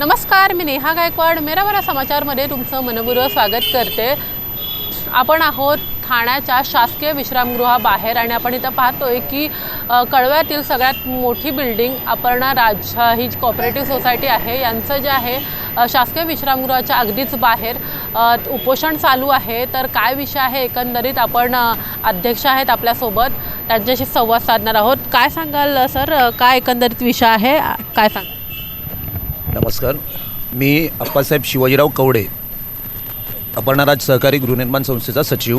नमस्कार मी नेहा गायकवाड. मेरावरा समाचारमध्ये तुमचं मनपूर्वक स्वागत करते. आपण आहोत ठाण्याच्या शासकीय विश्रामगृहाबाहेर आणि आपण इथं पाहतोय की कळव्यातील सगळ्यात मोठी बिल्डिंग अपर्णा राज ही कॉपरेटिव्ह सोसायटी आहे. यांचं जे आहे शासकीय विश्रामगृहाच्या अगदीच बाहेर उपोषण चालू आहे. तर काय विषय आहे? एकंदरीत आपण अध्यक्ष आहेत आपल्यासोबत. त्यांच्याशी संवाद साधणार आहोत. काय सांगाल सर? काय एकंदरीत विषय आहे? काय सांग नमस्कार. मी अप्पासाहेब शिवाजीराव कवडे अपर्णाराज सहकारी गृहनिर्माण संस्थेचा सचिव.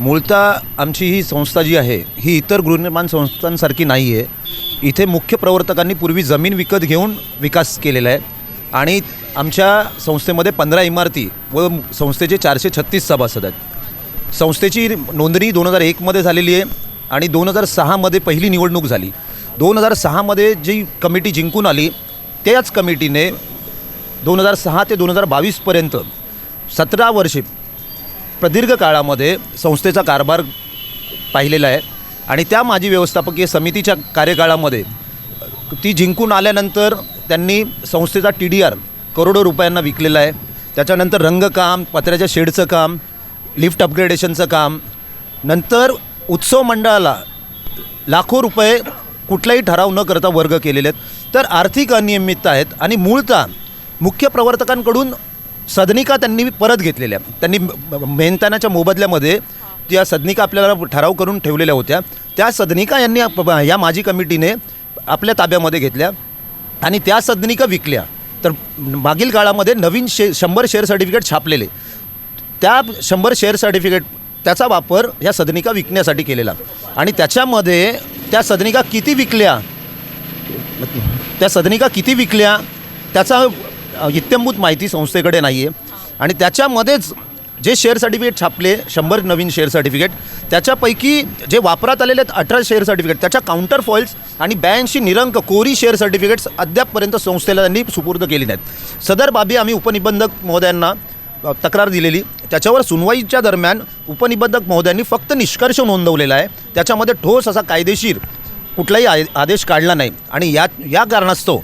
मूळतः आमची ही संस्था जी आहे ही इतर गृहनिर्माण संस्थांसारखी नाही आहे इथे मुख्य प्रवर्तकांनी पूर्वी जमीन विकत घेऊन विकास केलेला आहे. आणि आमच्या संस्थेमध्ये पंधरा इमारती व संस्थेचे चारशे छत्तीस सभासद आहेत. संस्थेची नोंदणी दोन हजार एकमध्ये झालेली आहे आणि दोन हजार सहामध्ये पहिली निवडणूक झाली. दोन हजार सहामध्ये जी कमिटी जिंकून आली त्याच कमिटीने दोन हजार सहा ते दोन हजार बावीसपर्यंत सतरा वर्षे प्रदीर्घ काळामध्ये संस्थेचा कारभार पाहिलेला आहे. आणि त्या माजी व्यवस्थापकीय समितीच्या कार्यकाळामध्ये ती जिंकून आल्यानंतर त्यांनी संस्थेचा टी डी आर करोडो रुपयांना विकलेला आहे. त्याच्यानंतर रंगकाम पत्र्याच्या शेडचं काम लिफ्ट अपग्रेडेशनचं काम नंतर उत्सव मंडळाला लाखो रुपये कुठलाही ठराव न करता वर्ग केलेले आहेत. तर आर्थिक अनियमितता आहेत आणि मूळतः मुख्य प्रवर्तकांकडून सदनिका त्यांनी परत घेतलेल्या त्यांनी मेहनतानाच्या मोबदल्यामध्ये त्या सदनिका आपल्याला ठराव करून ठेवलेल्या होत्या. त्या सदनिका यांनी या माजी कमिटीने आपल्या ताब्यामध्ये घेतल्या आणि त्या सदनिका विकल्या. तर मागील काळामध्ये नवीन शे शंभर शेअर सर्टिफिकेट छापलेले. त्या शंभर शेअर सर्टिफिकेट त्याचा वापर ह्या सदनिका विकण्यासाठी केलेला. आणि त्याच्यामध्ये त्या सदनिका किती विकल्या? त्या सदनिका किती विकल्या त्याचा इत्यंभूत माहिती संस्थेकडे नाही आहे आणि त्याच्यामध्येच जे शेअर सर्टिफिकेट छापले शंभर नवीन शेअर सर्टिफिकेट त्याच्यापैकी जे वापरात आलेले आहेत अठरा शेअर सर्टिफिकेट त्याच्या काउंटर फॉईल्स आणि ब्याऐंशी निरंक कोरी शेअर सर्टिफिकेट्स अद्यापपर्यंत संस्थेला त्यांनी सुपूर्द केली नाहीत सदर बाबी आम्ही उपनिबंधक महोदयांना तक्रार दिलेली. त्याच्यावर सुनवाईच्या दरम्यान उपनिबंधक महोदयांनी फक्त निष्कर्ष नोंदवलेला आहे. त्याच्यामध्ये ठोस असा कायदेशीर कुठलाही आय आदेश काढला नाही. आणि या या कारणास्तव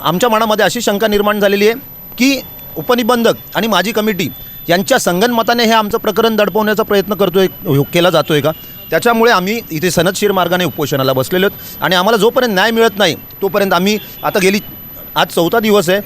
आमच्या मनामध्ये अशी शंका निर्माण झालेली आहे की उपनिबंधक आणि माझी कमिटी यांच्या संगनमताने हे आमचं प्रकरण दडपवण्याचा प्रयत्न करतो आहे केला जातो आहे का? त्याच्यामुळे आम्ही इथे सनदशीर मार्गाने उपोषणाला बसलेलो आहोत. आणि आम्हाला जोपर्यंत न्याय मिळत नाही तोपर्यंत आम्ही आता गेली आज चौथा दिवस आहे.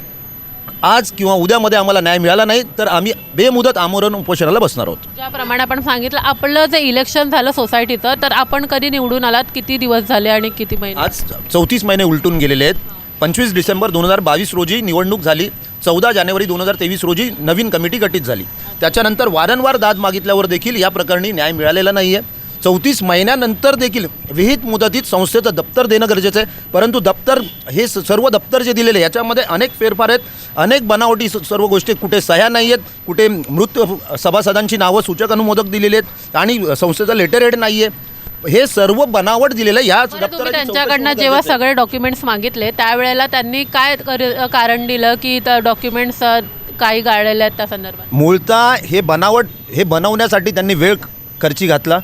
आज किंवा उद्यामध्ये आम्हाला न्याय मिळाला नाही तर आम्ही बेमुदत आमरण उपोषणाला बसणार आहोत. ज्याप्रमाणे आपण सांगितलं आपलं जे इलेक्शन झालं सोसायटीचं तर आपण कधी निवडून आलात किती दिवस झाले आणि किती महिने? आज चौतीस महिने उलटून गेलेले आहेत. पंचवीस डिसेंबर दोन हजार बावीस रोजी निवडणूक झाली. चौदा जानेवारी दोन हजार तेवीस रोजी नवीन कमिटी गठीत झाली. त्याच्यानंतर वारंवार दाद मागितल्यावर देखील या प्रकरणी न्याय मिळालेला नाही आहे चौतीस महिन्यानंतर देखील विहित मुदतीत संस्थेचं दप्तर देणं गरजेचं आहे. परंतु दप्तर हे सर्व दप्तर जे दिलेले याच्यामध्ये अनेक फेरफार आहेत. अनेक बनावटी सर्व गोष्टी कुठे सह्या नाही आहेत कुठे मृत सभासदांची नावं सूचक अनुमोदक दिलेली आहेत आणि संस्थेचं लेटर हेड नाही आहे हे सर्व बनावट दिलेलं चौकशी त्यांच्याकडनं जेव्हा. सगळे डॉक्युमेंट्स मागितले त्यावेळेला त्यांनी काय कर- कारण दिलं की डॉक्युमेंट्स काही गाळलेले आहेत त्या संदर्भात? मूळतः हे बनावट हे बनवण्यासाठी त्यांनी वेळ खर्ची घातला.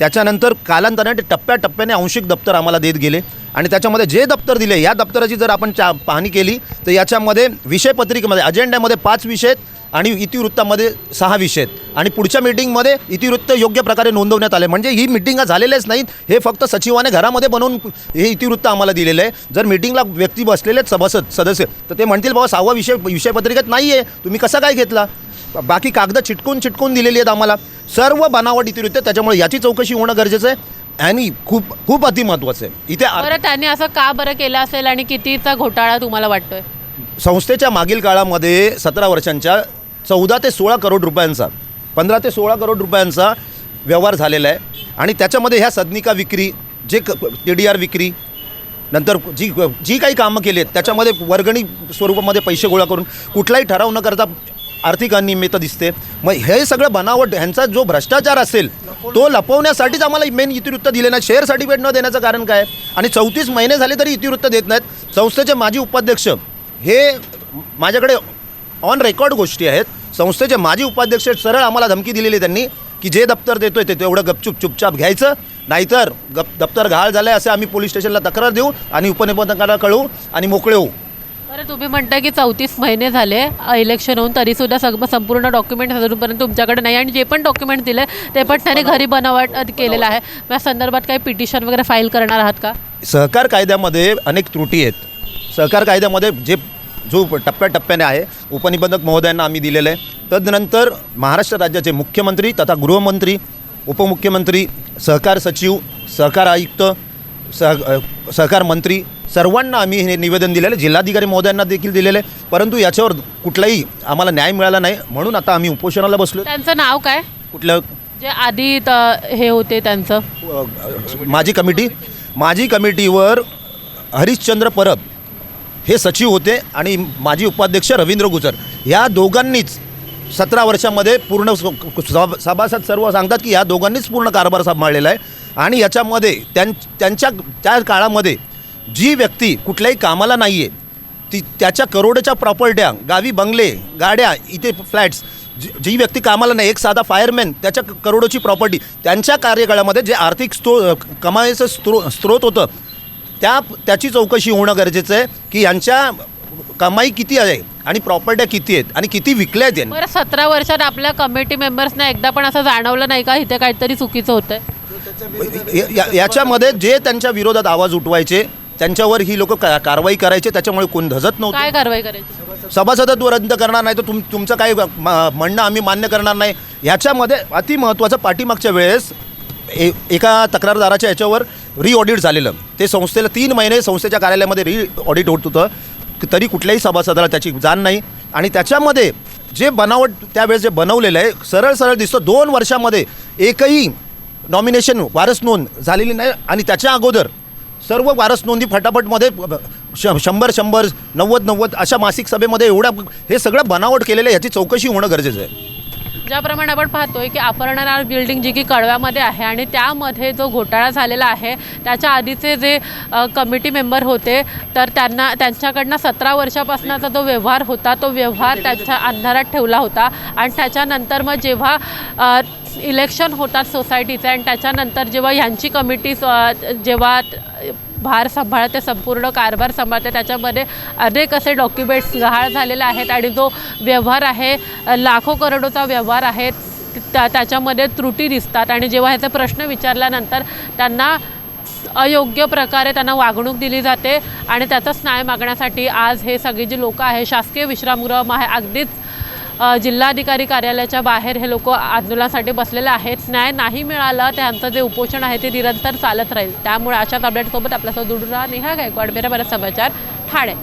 त्याच्यानंतर कालांतराने ते टप्प्याटप्प्याने आंशिक दप्तर आम्हाला देत गेले. आणि त्याच्यामध्ये जे दप्तर दिले या दप्तराची जर आपण चा पाहणी केली तर याच्यामध्ये विषयपत्रिकेमध्ये अजेंड्यामध्ये पाच विषय आहेत आणि इतिवृत्तामध्ये सहा विषय आहेत. आणि पुढच्या मीटिंगमध्ये इतिवृत्त योग्य प्रकारे नोंदवण्यात आले. म्हणजे ही मिटिंगा झालेल्याच नाहीत हे फक्त सचिवाने घरामध्ये बनवून हे इतिवृत्त आम्हाला दिलेलं आहे. जर मिटिंगला व्यक्ती बसलेले सभासद सदस्य तर ते म्हणतील बाबा सहावा विषय विषयपत्रिकेत नाही आहे तुम्ही कसा काय घेतला? बाकी कागद चिटकून चिटकून दिलेली आहेत आम्हाला. सर्व बनावट इतिवृत्त आहेत. त्याच्यामुळे याची चौकशी होणं गरजेचं आहे. आणि खूप खूप अतिमहत्त्वाचं आहे. इथे बरं त्यांनी असं का बरं केलं असेल आणि कितीचा घोटाळा तुम्हाला वाटतोय? संस्थेच्या मागील काळामध्ये सतरा वर्षांच्या चौदा ते सोळा करोड रुपयांचा पंधरा ते सोळा करोड रुपयांचा व्यवहार झालेला आहे. आणि त्याच्यामध्ये ह्या सदनिका विक्री जे टी डी आर विक्री नंतर जी जी काही कामं केली आहेत त्याच्यामध्ये वर्गणी स्वरूपामध्ये पैसे गोळा करून कुठलाही ठराव न करता आर्थिक अनियमितता दिसते. मग हे सगळं बनावट ह्यांचा जो भ्रष्टाचार असेल तो लपवण्यासाठीच आम्हाला मेन इतिवृत्त दिले नाही शेअर सर्टिफिकेट न देण्याचं कारण काय? आणि चौतीस महिने झाले तरी इतिवृत्त देत नाहीत. संस्थेचे माजी उपाध्यक्ष हे माझ्याकडे ऑन रेकॉर्ड गोष्टी आहेत. संस्थेचे माजी उपाध्यक्ष सरळ आम्हाला धमकी दिलेली आहे त्यांनी की जे दप्तर देतोय ते तेवढं गपचूप चुपचाप घ्यायचं. नाहीतर गप दप्तर घाळ झालं आहे असे आम्ही पोलीस स्टेशनला तक्रार देऊ आणि उपनिबंधकाला कळवू आणि मोकळे होऊ. तर तुम्ही म्हणताय की चौतीस महिने झाले इलेक्शन होऊन तरीसुद्धा सग संपूर्ण डॉक्युमेंट अजूनपर्यंत तुमच्याकडे नाही आणि जे पण डॉक्युमेंट दिले ते पण त्याने घरी बनावट केलेलं आहे. या संदर्भात काही पिटिशन वगैरे फाईल करणार आहात का? सहकार कायद्यामध्ये अनेक त्रुटी आहेत. सहकार कायद्यामध्ये जे जो टप्प्याटप्प्याने आहे उपनिबंधक महोदयांना आम्ही दिलेलं आहे. तदनंतर महाराष्ट्र राज्याचे मुख्यमंत्री तथा गृहमंत्री उपमुख्यमंत्री सहकार सचिव सहकार आयुक्त सह सहकार मंत्री सर्वांना आम्ही हे निवेदन दिलेलं आहे. जिल्हाधिकारी महोदयांना देखील दिलेलं आहे. परंतु याच्यावर कुठलाही आम्हाला न्याय मिळाला नाही. म्हणून आता आम्ही उपोषणाला बसलो त्यांचं नाव काय? कुठलं? जे आधी हे होते त्यांचं. माझी कमिटी. माझी कमिटीवर हरिश्चंद्र परब हे सचिव होते आणि माजी उपाध्यक्ष रवींद्र गुजर. या दोघांनीच सतरा वर्षामध्ये पूर्ण सभासद सर्व सांगतात की या दोघांनीच पूर्ण कारभार सांभाळलेला आहे. आणि याच्यामध्ये त्यां त्यांच्या त्या काळामध्ये जी व्यक्ती कुठल्याही कामाला नाही आहे ती त्याच्या करोडच्या प्रॉपर्ट्या गावी बंगले गाड्या इथे फ्लॅट्स जी जी व्यक्ती कामाला नाही एक साधा फायरमॅन त्याच्या करोडोची प्रॉपर्टी त्यांच्या कार्यकाळामध्ये जे आर्थिक स्त्रो कमाईचं स्त्रो स्रोत होतं त्या त्याची चौकशी होणं गरजेचं आहे की यांच्या कमाई किती आहे आणि प्रॉपर्ट्या किती आहेत आणि किती विकल्या आहेत बरं सतरा वर्षात आपल्या कमिटी मेंबर्सना एकदा पण असं जाणवलं नाही का इथे काहीतरी चुकीचं या- याच्यामध्ये जे त्यांच्या विरोधात आवाज उठवायचे त्यांच्यावर ही लोक कारवाई करायचे त्याच्यामुळे कोण धजत नव्हतं. काय कारवाई करायची? सभासदत्व रद्द करणार नाही तर तुम तुमचं काही म- म्हणणं आम्ही मान्य करणार नाही. ह्याच्यामध्ये अति महत्त्वाचं पाठीमागच्या वेळेस ए एका तक्रारदाराच्या याच्यावर री ऑडिट झालेलं. ते संस्थेला तीन महिने संस्थेच्या कार्यालयामध्ये री ऑडिट होत होतं. की तरी कुठल्याही सभासदाला त्याची जाण नाही. आणि त्याच्यामध्ये जे बनावट त्यावेळेस जे बनवलेलं आहे सरळ सरळ दिसतं. दोन वर्षामध्ये एकही नॉमिनेशन वारस नोंद झालेली नाही. आणि त्याच्या अगोदर सर्व वारस नोंदी फटाफटमध्ये श शंभर शंभर नव्वद नव्वद अशा मासिक सभेमध्ये एवढ्या हे सगळं बनावट केलेलं आहे याची चौकशी होणं गरजेचं आहे. ज्याप्रमाणे आपण पाहतोय की अपहरणारा बिल्डिंग जी की कळव्यामध्ये आहे आणि त्यामध्ये जो घोटाळा झालेला आहे त्याच्या आधीचे जे कमिटी मेंबर होते तर त्यांना त्यांच्याकडनं सतरा वर्षापासूनचा जो व्यवहार होता तो व्यवहार त्याच्या अंधारात ठेवला होता. आणि त्याच्यानंतर मग जेव्हा इलेक्शन होतात सोसायटीचे आणि त्याच्यानंतर जेव्हा ह्यांची कमिटी जेव्हा भार सांभाळते संपूर्ण कारभार सांभाळते त्याच्यामध्ये अनेक असे डॉक्युमेंट्स गहाळ झालेले आहेत आणि जो व्यवहार आहे लाखो करोडोचा व्यवहार आहे त्या त्याच्यामध्ये त्रुटी दिसतात. आणि जेव्हा ह्याचे प्रश्न विचारल्यानंतर त्यांना अयोग्य प्रकारे त्यांना वागणूक दिली जाते आणि त्याचाच न्याय मागण्यासाठी आज हे सगळी जी लोकं आहे शासकीय विश्रामगृह आहे अगदीच जिल्हाधिकारी कार्यालयाच्या बाहेर हे लोक आंदोलनासाठी बसलेले आहेत. न्याय नाही मिळालं त्यांचं जे उपोषण आहे ते निरंतर चालत राहील. त्यामुळे अशाच अपडेटसोबत आपल्यासोबत दुडून राहा नेहा गायकवाड. मेरा समाचार ठाणे.